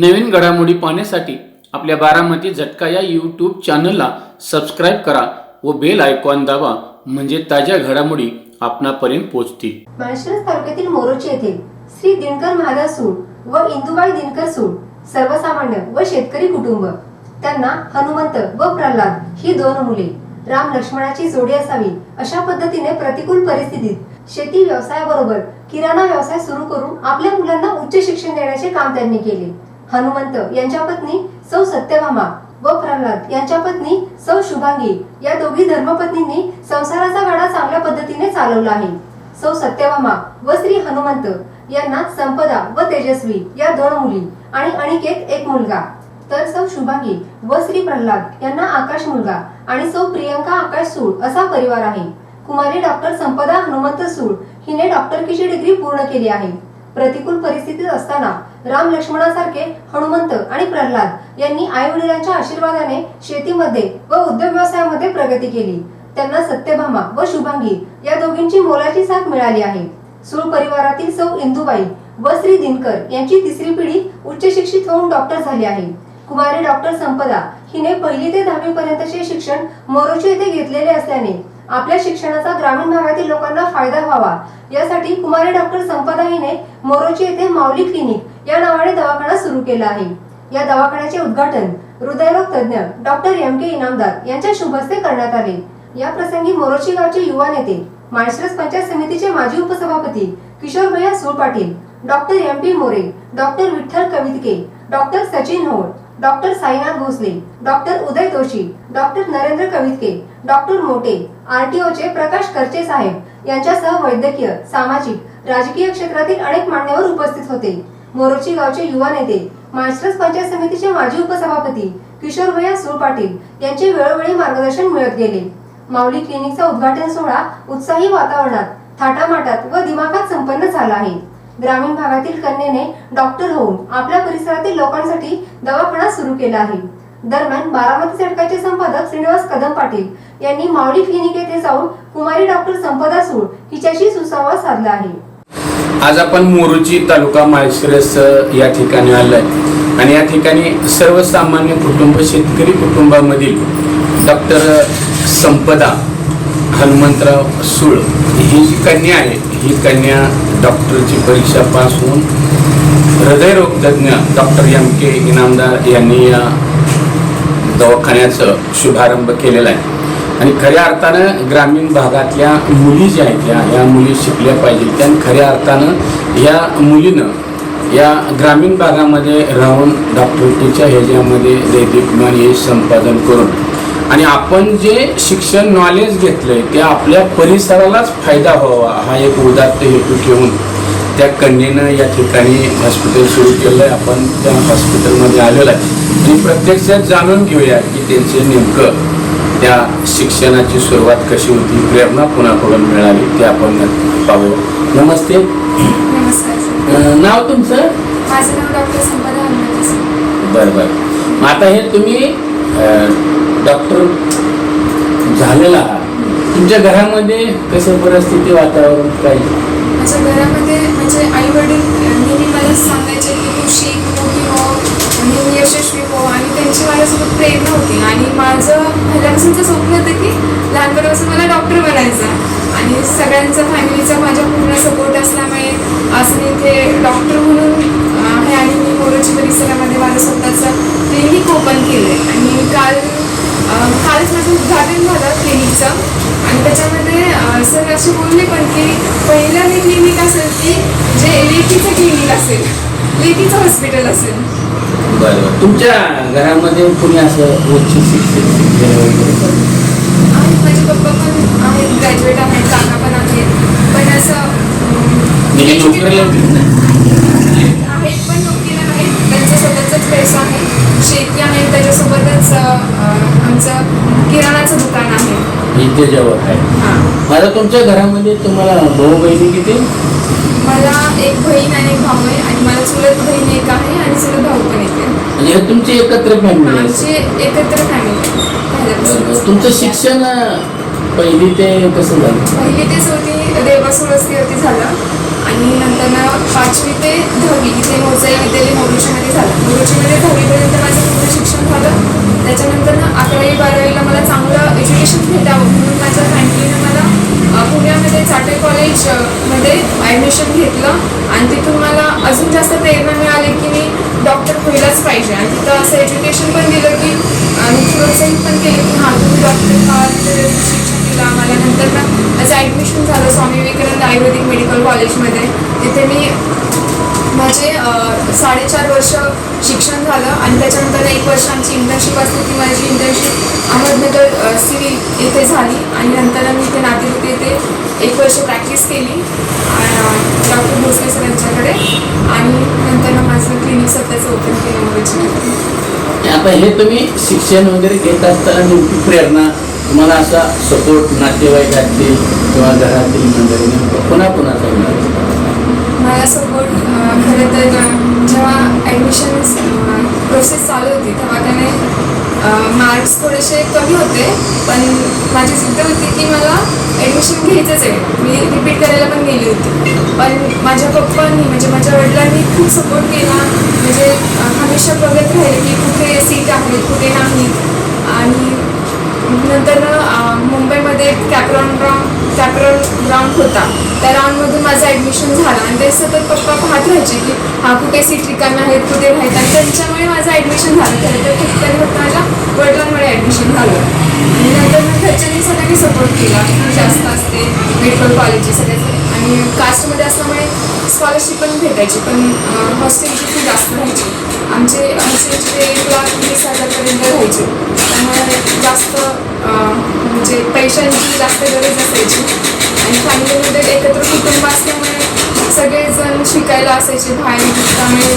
नवीन घडामोडी पाहण्यासाठी आपल्या बारामती झटका या यूट्यूब चॅनलला सबस्क्राईब करा व बेल आयकॉन दाबा म्हणजे ताज्या घडामोडी आपणापर्यंत पोहोचतील. माळशिरस तालुक्यातील मोरोची येथील श्री दिनकर महाराज सूड व इंदुबाई दिनकर सूड सर्वसामान्य व शेतकरी कुटुंब. त्यांना हनुमंत व प्रल्हाद ही दोन मुले. राम लक्ष्मणाची जोडी असावी अशा पद्धतीने प्रतिकूल परिस्थितीत शेती व्यवसायाबरोबर किराणा व्यवसाय सुरू करून आपल्या मुलांना उच्च शिक्षण देण्याचे काम त्यांनी केले. हनुमंत यांच्या पत्नी सौ सत्यभामा व प्रल्हाद यांच्या पत्नी सौ शुभांगी या दोघी धर्मपत्नींनी संसाराचा गाडा चांगल्या पद्धतीने चालवला आहे. सौ सत्यभामा व श्री हनुमंत यांना संपदा व तेजस्वी या दोन मुली आणि अनिकेत एक मुलगा. तर सौ शुभांगी व श्री प्रल्हाद यांना आकाश मुलगा आणि सौ प्रियंका आकाश सूळ असा परिवार आहे. कुमारी डॉक्टर संपदा हनुमंत सूड हिने डॉक्टरकीची डिग्री पूर्ण केली आहे. प्रतिकूल परिस्थितीत असताना राम लक्ष्मणासारखे हनुमंत आणि प्रल्हाद यांनी आईवडिलांच्या आशीर्वादाने शेतीमध्ये व उद्योग व्यवसायामध्ये प्रगती केली. त्यांना सत्यभामा व शुभांगी या दोघींची मोलाची साथ मिळाली आहे. सुळ परिवारातील सौ इंदुबाई व श्री दिनकर यांची तिसरी पिढी उच्च शिक्षित होऊन डॉक्टर झाली आहे. कुमारी डॉक्टर संपदा हिने पहिली ते दहावी पर्यंतचे शिक्षण मोरोचे येथे घेतलेले असल्याने आपल्या शिक्षणाचा ग्रामीण भागातील लोकांना फायदा व्हावा यासाठी कुमारी डॉक्टर संपदा हिने मोरोची येथे माऊली क्लिनिक या नावाने दवाखाना सुरू केला आहे. या दवाखान्याचे उद्घाटन हृदयरोग तज्ञ डॉक्टर एम के इनामदार यांच्या शुभ हस्ते करण्यात आले. या प्रसंगी मोरोशी गावचे युवा नेते माळशिरस पंचायत समितीचे माजी उपसभापती Kishor Bhaiya Sul Patil doctor M P More doctor Vitthal Kavitke doctor Sachin Hol doctor Sainath Bhosale doctor Uday Joshi doctor Narendra Kavitke doctor Mote आरटीओचे Prakash Karche साहेब यांच्यासह वैद्यकीय सामाजिक राजकीय क्षेत्रातील अनेक मान्यवर उपस्थित होते. मोरोची गावचे युवा नेते माळशिरस पंचायत समितीचे माजी उपसभापती किशोर भैया सूळ पाटील यांचे वेळोवेळी मार्गदर्शन मिळत गेले. माऊली क्लिनिकचा उद्घाटन सोहळा उत्साही वातावरणात थाटामाटात व दिमाखात संपन्न झाला आहे. ग्रामीण भागातील कन्येने डॉक्टर होऊन आपल्या परिसरातील लोकांसाठी दवाखाना सुरू केला आहे. दरम्यान बारामती झटकाचे संपादक श्रीनिवास कदम पाटील यांनी माऊली क्लिनिक येथे जाऊन कुमारी डॉक्टर संपदा सूळ हिच्याशी सुसंवाद साधला आहे. आज आपण मोरुची तालुका माळशिरस या ठिकाणी आलोय. आणि या ठिकाणी सर्वसामान्य कुटुंब शेतकरी कुटुंबामधील डॉक्टर संपदा हनुमंतराव सुळ ही जी कन्या आहे ही कन्या डॉक्टरची परीक्षा पास होऊन हृदयरोगतज्ञ डॉक्टर एम के इनामदार यांनी या दवाखान्याचं शुभारंभ केलेला आहे. आणि खऱ्या अर्थानं ग्रामीण भागातल्या मुली ज्या आहेत या या मुली शिकल्या पाहिजेत. त्या खऱ्या अर्थानं या मुलीनं या ग्रामीण भागामध्ये राहून डॉक्टरकीच्या ह्याच्यामध्ये दैदिकमान हे संपादन करून आणि आपण जे शिक्षण नॉलेज घेतलं आहे ते आपल्या परिसरालाच फायदा व्हावा हा एक उदात्त हेतू ठेवून त्या कन्येनं या ठिकाणी हॉस्पिटल सुरू केलं आहे आपण त्या हॉस्पिटलमध्ये आलेलो आहे. आणि प्रत्यक्षात जाणून घेऊया की त्यांचे नेमकं त्या शिक्षणाची सुरुवात कशी होती प्रेरणा कुणाकडून मिळाली ते आपण पाहूया. नमस्ते. नाव तुमचं. बरं बरं. मग आता हे तुम्ही डॉक्टर झालेला आहात. तुमच्या घरामध्ये कसं परिस्थिती वातावरण काय? माझ्या घरामध्ये म्हणजे आई वडील नेहमी मला सांगायचे की तू शिक मोठी हो नेहमी यशस्वी हो. आणि त्यांची माझ्यासोबत प्रेरणा होती. आणि माझं मुलांचं स्वप्न होतं की लहानपणापासून मला डॉक्टर बनायचं आणि सगळ्यांचा फॅमिलीचा माझ्या पूर्ण सपोर्ट असल्यामुळे आज मी इथे डॉक्टर म्हणून आहे आणि मी मोरोची परिसरामध्ये माझं स्वतःचं क्लिनिक ओपन केलं आहे आणि काल कालच माझं उद्घाटन झालं क्लिनिकचं आणि त्याच्यामध्ये सर असे बोलले पण की पहिलं हे क्लिनिक असेल की जे एल ई टीचं क्लिनिक असेल लेकीचं हॉस्पिटल असेल. बरं तुमच्या घरामध्ये कुणी असं उच्च शिक्षण वगैरे माझे पप्पा पण आहेत ग्रॅज्युएट आहेत काका पण आहेत. पण असं अं, म्हणजे नोकरीला आहेत पण नोकरीला नाहीत. त्यांचा स्वतःचाच पैसा आहे. शेती आहे त्याच्यासोबतच अं, आमचं किराणाचं दुकान आहे. इथे जवळ आहे. हां. आता तुमच्या घरामध्ये तुम्हाला भाऊ बहिणी किती? मला एक बहीण आणि एक भाऊ आहे. मला चुलत बहीण एक आहे आणि चुलत भाऊ पण एक आहे. म्हणजे हे तुमची एकत्र फॅमिली आहे. आमची एकत्र फॅमिली पहिल्यापासून. तुमचं शिक्षण अं, पहिली ते कसं झालं? पहिली ते चौथी देवासूळ वस्तीवरती झालं आणि आणि नंतर ना पाचवी ते दहावी इथे मोजे विद्यालय मोरुचीमध्ये झालं. मोरुचीमध्ये दहावीपर्यंत माझं पूर्ण शिक्षण झालं त्याच्यानंतर ना अकरावी बारावीला मला चांगलं एज्युकेशन भेटावं म्हणून माझ्या फॅमिलीनं मला अ, पुण्यामध्ये चाटे कॉलेज अ, मध्ये ॲडमिशन घेतलं आणि तिथून मला अजून जास्त प्रेरणा मिळाली की मी डॉक्टर व्हायलाच पाहिजे आणि तिथं असं एज्युकेशन पण दिलं की आणि प्रोत्साहित पण केलं की हां तुम्ही डॉक्टर व्हा तिथे व्यवस्थित शिक्षण दिलं आम्हाला नंतर ना माझं ॲडमिशन झालं स्वामी विवेकानंद आयुर्वेदिक मेडिकल कॉलेजमध्ये तिथे मी माझे साडेचार वर्ष शिक्षण झालं आणि त्याच्यानंतर एक वर्ष आमची इंटर्नशिप असली ती माझी इंटर्नशिप अहमदनगर सिव्हिल येथे झाली आणि नंतर मी इथे नातेवाईक येथे एक वर्ष प्रॅक्टिस केली डॉक्टर भोसले सर यांच्याकडे आणि नंतर माझं क्लिनिक स्वतःचं ओपन केलं मुंबईच्या आता हे तुम्ही शिक्षण वगैरे घेत असताना नेमकी प्रेरणा तुम्हाला असा सपोर्ट नातेवाईकातील किंवा घरातील मंडळी पुन्हा पुन्हा मिळाला मला सपोर्ट खरं तर जेव्हा ॲडमिशन प्रोसेस चालू होती तेव्हा त्याने मार्क्स थोडेसे कमी होते पण माझी जिद्द होती की मला ॲडमिशन घ्यायचंच आहे. मी रिपीट करायला पण गेली होती. पण माझ्या पप्पांनी म्हणजे माझ्या वडिलांनी खूप सपोर्ट केला. म्हणजे हमेशा बघत राहिले की कुठे सीट आहे कुठे नाही. आणि नंतर मुंबईमध्ये कॅप्रॉन ग्राउंड कॅप्रॉन ग्राउंड होता. त्या राऊंडमधून माझं ॲडमिशन झालं. आणि ते सतत पप्पा पाहत राहायचे की हा कुठे सीट रिकाम्या आहेत कुठे राहत आणि त्यांच्यामुळे माझं ॲडमिशन झालं. खरं तर खूप तरी होतं माझ्या वडिलांमुळे ॲडमिशन झालं. आणि नंतर मग घरच्यांनी सगळ्यांनी सपोर्ट केला. जास्त असते मेडिकल कॉलेजचे सगळे आणि कास्टमध्ये असल्यामुळे स्कॉलरशिप पण भेटायची पण हॉस्टेलची फी जास्त राहायची. आमचे हॉस्टेलचे एक लाख वीस हजारपर्यंत राहायचे त्यामुळे जास्त म्हणजे पैशांची जास्त गरज असायची. आणि फॅमिलीमध्ये एकत्र कुटुंब असल्यामुळे सगळेजण शिकायला असायचे बाहेर. त्यामुळे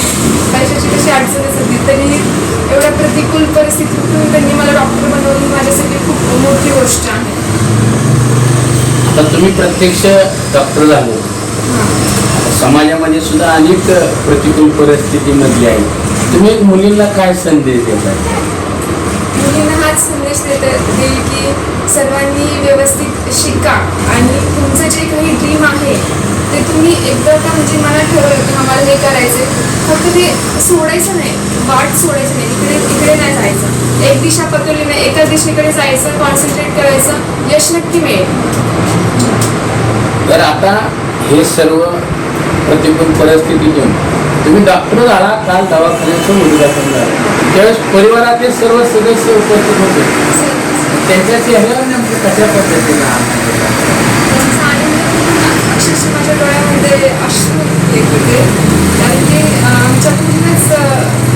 पैशाची कशी अडचणच होती तरी एवढ्या प्रतिकूल परिस्थितीतून त्यांनी मला डॉक्टर बनवली माझ्यासाठी खूप मोठी गोष्ट आहे. तर तुम्ही प्रत्यक्ष डॉक्टर झाले. समाजामध्ये सुद्धा अनेक प्रतिकूल परिस्थितीमधली आहे. तुम्ही मुलींना काय संदेश देता मुलींना हाच संदेश देत देईल की सर्वांनी व्यवस्थित शिका. आणि तुमचं जे काही ड्रीम आहे ते तुम्ही एकदा का म्हणजे मनात ठरवलं की आम्हाला हे करायचं फक्त ते सोडायचं नाही. वाट सोडायचं नाही. इकडे इकडे नाही जायचं. एक दिशा पकडली नाही. एका दिशेकडे जायचं कॉन्सन्ट्रेट करायचं. यश नक्की मिळेल. तर आता हे सर्व प्रतिकूल परिस्थितीतून तुम्ही डॉक्टर झाला काल दवाखान्याचं उद्घाटन झालं. त्यावेळेस परिवारातील सर्व सदस्य उपस्थित होते. त्यांच्या चेहऱ्यावर नेमकं कशा पद्धतीने आनंद होता? त्यांचा आनंद अक्षरशः माझ्या डोळ्यामध्ये अश्रू येत होते. कारण की आमच्या पूर्णच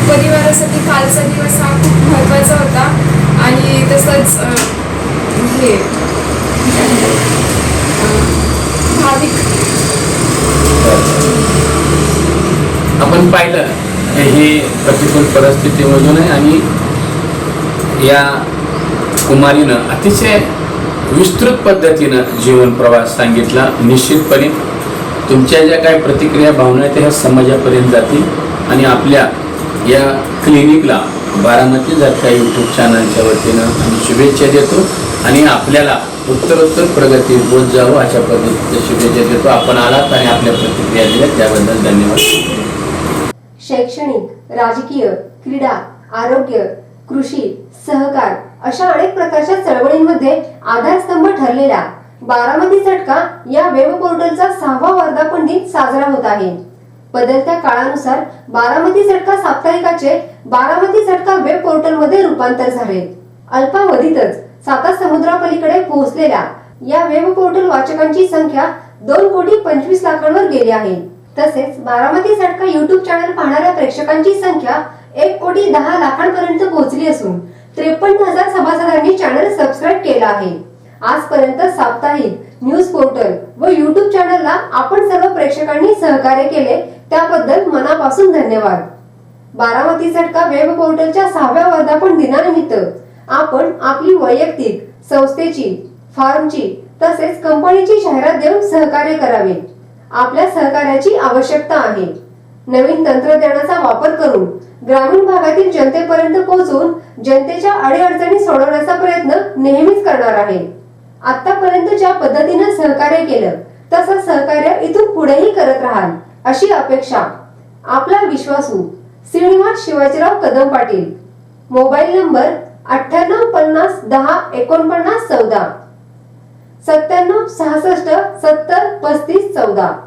परिवारासाठी कालचा दिवस हा खूप महत्त्वाचा होता. आणि तसंच हे भाविक. आपण पाहिलं हे प्रतिकूल परिस्थितीमधून आहे आणि या कुमारीनं अतिशय विस्तृत पद्धतीनं जीवन प्रवास सांगितला निश्चितपणे. तुमच्या ज्या काही प्रतिक्रिया भावना आहेत ह्या समाजापर्यंत जातील. आणि आपल्या या क्लिनिकला बारामती झटका यूट्यूब चॅनलच्या वतीनं आम्ही शुभेच्छा देतो. आणि आपल्याला उत्तरोत्तर प्रगती होत जावं अशा पद्धतीच्या शुभेच्छा देतो. आपण आलात आणि आपल्या प्रतिक्रिया दिल्या त्याबद्दल धन्यवाद. शैक्षणिक राजकीय क्रीडा आरोग्य कृषी सहकार अशा अनेक प्रकारच्या चळवळींमध्ये आधारस्तंभ ठरलेला बारामती झटका या वेब पोर्टलचा सहावा वर्धापन दिन साजरा होत आहे. बदलत्या काळानुसार बारामती झटका साप्ताहिकाचे बारामती झटका वेब पोर्टलमध्ये रूपांतर झाले. अल्पावधीतच साता समुद्रापलीकडे पोहोचलेल्या या वेब पोर्टल वाचकांची संख्या दोन कोटी पंचवीस लाखांवर गेली आहे. तसेच बारामती झटका युट्यूब चॅनल पाहणाऱ्या प्रेक्षकांची संख्या एक कोटी दहा लाखांपर्यंत पोहोचली असून त्रेपन्न हजार सभासदांनी चॅनल सबस्क्राईब केला आहे. आजपर्यंत साप्ताहिक न्यूज पोर्टल व युट्यूब चॅनलला आपण सर्व प्रेक्षकांनी सहकार्य केले त्याबद्दल मनापासून धन्यवाद. बारामती झटका वेब पोर्टलच्या सहाव्या वर्धापन दिनानिमित्त आपण आपली वैयक्तिक संस्थेची फार्मची तसेच कंपनीची जाहिरात देऊन सहकार्य करावे. आपल्या सहकार्याची आवश्यकता आहे. नवीन तंत्रज्ञानाचा वापर करून ग्रामीण भागातील जनतेपर्यंत पोहोचून जनतेच्या अडीअडचणी सोडवण्याचा प्रयत्न नेहमीच करणार आहे. आतापर्यंत ज्या पद्धतीनं सहकार्य केलं तसं सहकार्य इथून पुढेही करत राहाल अशी अपेक्षा. आपला विश्वासू हो. श्रीनिवास शिवाजीराव कदम पाटील. मोबाईल नंबर अठ्ठ्याण्णव पन्नास दहा एकोणपन्नास चौदा. सत्त्याण्णव सहासष्ट सत्तर पस्तीस चौदा.